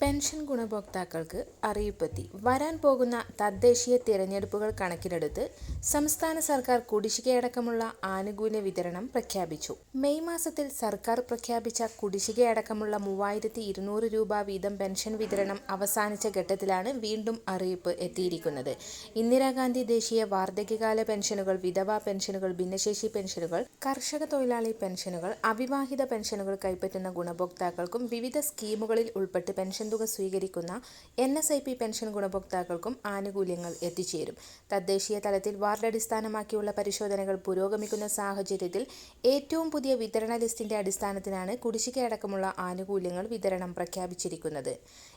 Pension ഗുണഭോക്താക്കൾക്ക് അറിയിപ്പെത്തി. വരാൻ പോകുന്ന തദ്ദേശീയ തിരഞ്ഞെടുപ്പുകൾ കണക്കിലെടുത്ത് സംസ്ഥാന സർക്കാർ കുടിശ്ശികയടക്കമുള്ള ആനുകൂല്യ വിതരണം പ്രഖ്യാപിച്ചു. മെയ് മാസത്തിൽ സർക്കാർ പ്രഖ്യാപിച്ച കുടിശ്ശികയടക്കമുള്ള മൂവായിരത്തി ഇരുന്നൂറ് രൂപ വീതം പെൻഷൻ വിതരണം അവസാനിച്ച ഘട്ടത്തിലാണ് വീണ്ടും അറിയിപ്പ് എത്തിയിരിക്കുന്നത്. ഇന്ദിരാഗാന്ധി ദേശീയ വാർദ്ധക്യകാല പെൻഷനുകൾ വിധവാ പെൻഷനുകൾ ഭിന്നശേഷി പെൻഷനുകൾ കർഷക തൊഴിലാളി പെൻഷനുകൾ അവിവാഹിത പെൻഷനുകൾ കൈപ്പറ്റുന്ന ഗുണഭോക്താക്കൾക്കും വിവിധ സ്കീമുകളിൽ ഉൾപ്പെട്ട് പെൻഷൻ തുക സ്വീകരിക്കുന്ന N S I P pension ഗുണഭോക്താക്കൾക്കും ആനുകൂല്യങ്ങൾ എത്തിച്ചേരും. തദ്ദേശീയ തലത്തിൽ വാർഡടിസ്ഥാനമാക്കിയുള്ള പരിശോധനകൾ പുരോഗമിക്കുന്ന സാഹചര്യത്തിൽ ഏറ്റവും പുതിയ വിതരണ ലിസ്റ്റിന്റെ അടിസ്ഥാനത്തിലാണ് കുടിശ്ശികയടക്കമുള്ള ആനുകൂല്യങ്ങൾ വിതരണം പ്രഖ്യാപിച്ചിരിക്കുന്നത്.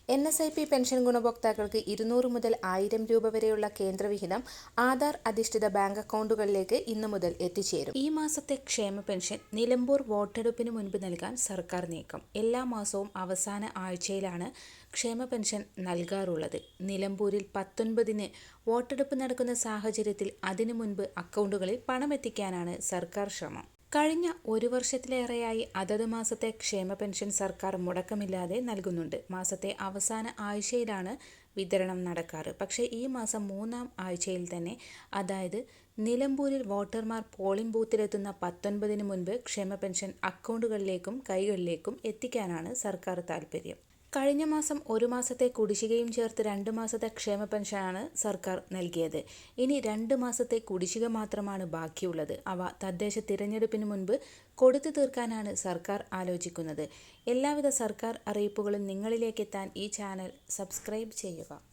N S I P pension ഗുണഭോക്താക്കൾക്ക് ഇരുന്നൂറ് മുതൽ ആയിരം രൂപ വരെയുള്ള കേന്ദ്രവിഹിതം ആധാർ അധിഷ്ഠിത ബാങ്ക് അക്കൗണ്ടുകളിലേക്ക് ഇന്നു മുതൽ എത്തിച്ചേരും. ഈ മാസത്തെ ക്ഷേമ പെൻഷൻ നിലമ്പൂർ വോട്ടെടുപ്പിന് മുൻപ് നൽകാൻ സർക്കാർ നീക്കം. എല്ലാ മാസവും അവസാന ആഴ്ചയിലാണ് ക്ഷേമ പെൻഷൻ നൽകാറുള്ളത്. നിലമ്പൂരിൽ പത്തൊൻപതിന് വോട്ടെടുപ്പ് നടക്കുന്ന സാഹചര്യത്തിൽ അതിനു മുൻപ് അക്കൗണ്ടുകളിൽ പണമെത്തിക്കാനാണ് സർക്കാർ ശ്രമം. കഴിഞ്ഞ ഒരു വർഷത്തിലേറെയായി അതത് മാസത്തെ ക്ഷേമ പെൻഷൻ സർക്കാർ മുടക്കമില്ലാതെ നൽകുന്നുണ്ട്. മാസത്തെ അവസാന ആഴ്ചയിലാണ് വിതരണം നടക്കാറ്. പക്ഷേ ഈ മാസം മൂന്നാം ആഴ്ചയിൽ തന്നെ അതായത് നിലമ്പൂരിൽ വോട്ടർമാർ പോളിംഗ് ബൂത്തിലെത്തുന്ന പത്തൊൻപതിന് മുൻപ് ക്ഷേമ പെൻഷൻ അക്കൗണ്ടുകളിലേക്കും കൈകളിലേക്കും എത്തിക്കാനാണ് സർക്കാർ താൽപ്പര്യം കഴിഞ്ഞ മാസം ഒരു മാസത്തെ കുടിശ്ശികയും ചേർത്ത് രണ്ട് മാസത്തെ ക്ഷേമ പെൻഷനാണ് സർക്കാർ നൽകിയത്. ഇനി രണ്ട് മാസത്തെ കുടിശ്ശിക മാത്രമാണ് ബാക്കിയുള്ളത്. അവ തദ്ദേശ തിരഞ്ഞെടുപ്പിന് മുൻപ് കൊടുത്തു തീർക്കാനാണ് സർക്കാർ ആലോചിക്കുന്നത്. എല്ലാവിധ സർക്കാർ അറിയിപ്പുകളും നിങ്ങളിലേക്കെത്താൻ ഈ ചാനൽ സബ്സ്ക്രൈബ് ചെയ്യുക.